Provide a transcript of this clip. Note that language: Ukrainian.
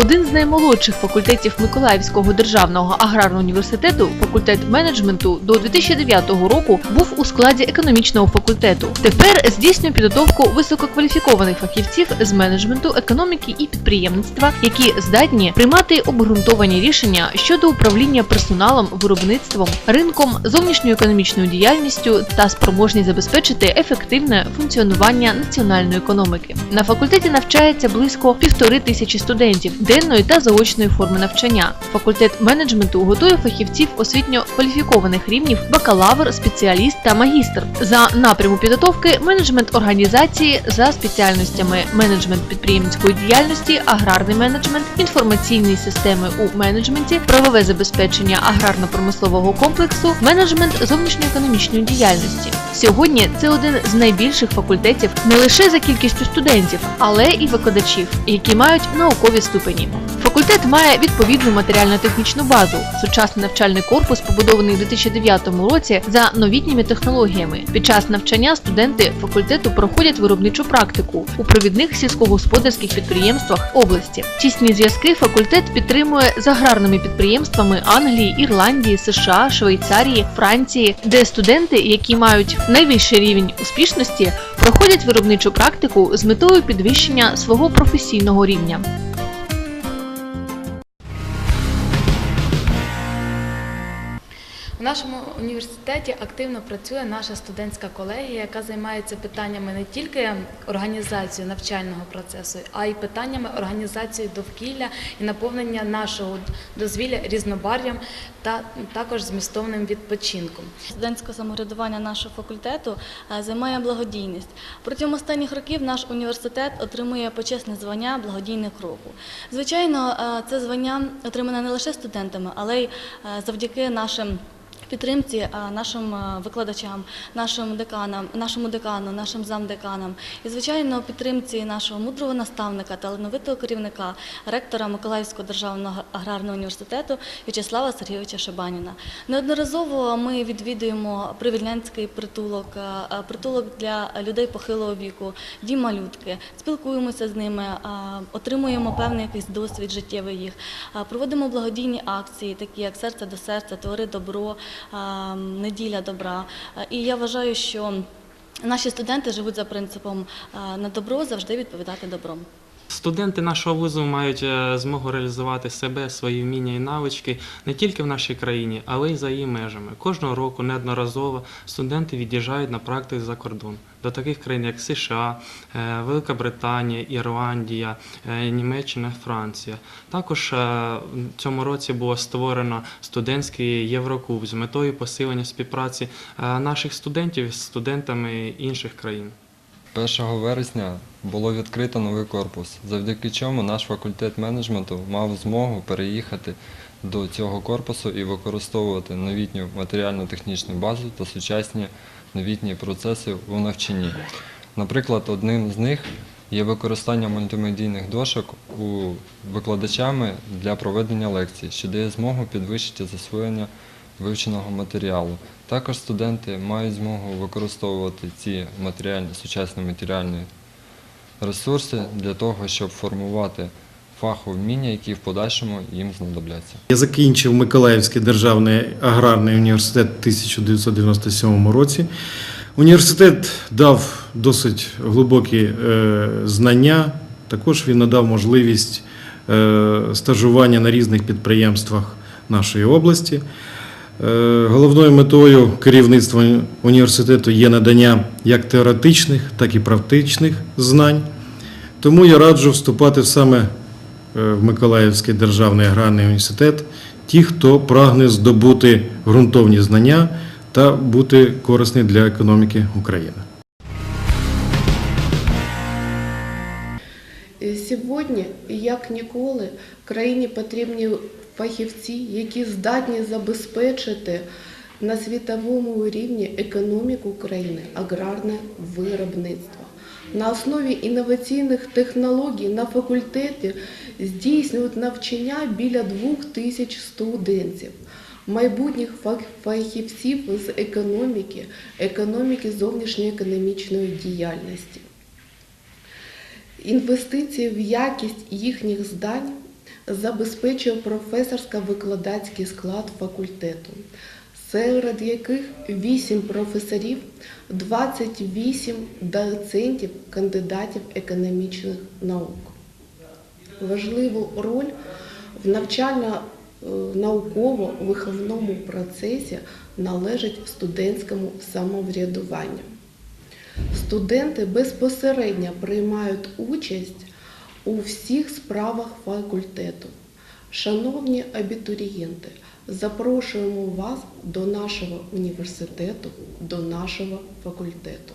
Один з наймолодших факультетів Миколаївського державного аграрного університету, факультет менеджменту, до 2009 року був у складі економічного факультету. Тепер здійснює підготовку висококваліфікованих фахівців з менеджменту, економіки і підприємництва, які здатні приймати обґрунтовані рішення щодо управління персоналом, виробництвом, ринком, зовнішньою економічною діяльністю та спроможні забезпечити ефективне функціонування національної економіки. На факультеті навчається близько півтори тисячі студентів денної та заочної форми навчання. Факультет менеджменту готує фахівців освітньо кваліфікованих рівнів бакалавр, спеціаліст та магістр. За напряму підготовки менеджмент організації за спеціальностями менеджмент підприємницької діяльності, аграрний менеджмент, інформаційні системи у менеджменті, правове забезпечення аграрно-промислового комплексу, менеджмент зовнішньоекономічної діяльності. Сьогодні це один з найбільших факультетів не лише за кількістю студентів, але і викладачів, які мають наукові ступені. Факультет має відповідну матеріально-технічну базу. Сучасний навчальний корпус побудований у 2009 році за новітніми технологіями. Під час навчання студенти факультету проходять виробничу практику у провідних сільськогосподарських підприємствах області. Тісні зв'язки факультет підтримує з аграрними підприємствами Англії, Ірландії, США, Швейцарії, Франції, де студенти, які мають найвищий рівень успішності, проходять виробничу практику з метою підвищення свого професійного рівня. У нашому університеті активно працює наша студентська колегія, яка займається питаннями не тільки організацією навчального процесу, а й питаннями організації довкілля і наповнення нашого дозвілля різнобарв'ям та також змістовним відпочинком. Студентське самоврядування нашого факультету е, займає благодійність. Протягом останніх років наш університет отримує почесне звання благодійник року. Звичайно, е, це звання отримане не лише студентами, але й е, завдяки нашим. Підтримці е, нашим е, викладачам, нашим деканам, нашому декану, нашим замдеканам і, звичайно, підтримці нашого мудрого наставника, талановитого керівника, ректора Миколаївського державного аграрного університету В'ячеслава Сергійовича Шабаніна. Неодноразово ми відвідуємо привільнянський притулок, е, притулок для людей похилого віку, дім малютки, спілкуємося з ними, отримуємо певний якийсь досвід життєвий їх, проводимо благодійні акції, такі як серце до серця, твори добро, неділя добра. І я вважаю, що наші студенти живуть за принципом на добро завжди відповідати добром. Студенти нашого вузу мають е, змогу реалізувати себе, свої вміння і навички не тільки в нашій країні, але й за її межами. Кожного року неодноразово студенти від'їжджають на практику за кордон до таких країн, як США, е, Велика Британія, Ірландія, е, Німеччина, Франція. Також в цьому році було створено студентський Єврокуб з метою посилення співпраці наших студентів з студентами інших країн. 1 вересня було відкрито новий корпус, завдяки чому наш факультет менеджменту мав змогу переїхати до цього корпусу і використовувати новітню матеріально-технічну базу та сучасні новітні процеси у навчанні. Наприклад, одним з них є використання мультимедійних дошок у викладачами для проведення лекцій, що дає змогу підвищити засвоєння вивченого матеріалу. Також студенти мають змогу використовувати ці матеріальні, сучасні матеріальні ресурси для того, щоб формувати фахові вміння, які в подальшому їм знадобляться. Я закінчив Миколаївський державний аграрний університет у 1997 році. Університет дав досить глибокі е, знання. Також він надав можливість е, стажування на різних підприємствах нашої області. Е, Головною метою керівництва університету є надання як теоретичних, так і практичних знань. Тому я раджу вступати саме е, в Миколаївський державний аграрний університет ті, хто прагне здобути ґрунтовні знання та бути корисний для економіки України. Сьогодні, як ніколи, країні потрібні фахівці, які здатні забезпечити на світовому рівні економіку країни, аграрне виробництво. На основі інноваційних технологій на факультеті здійснюють навчання біля двох тисяч студентів, майбутніх фахівців з економіки, економіки зовнішньої економічної діяльності. Інвестиції в якість їхніх здань забезпечує професорсько-викладацький склад факультету, серед яких 8 професорів, 28 доцентів, кандидатів економічних наук. Важливу роль в навчально-науково-виховному процесі належить студентському самоврядуванню. Студенти безпосередньо приймають участь у всіх справах факультету. Шановні абітурієнти, запрошуємо вас до нашого університету, до нашого факультету.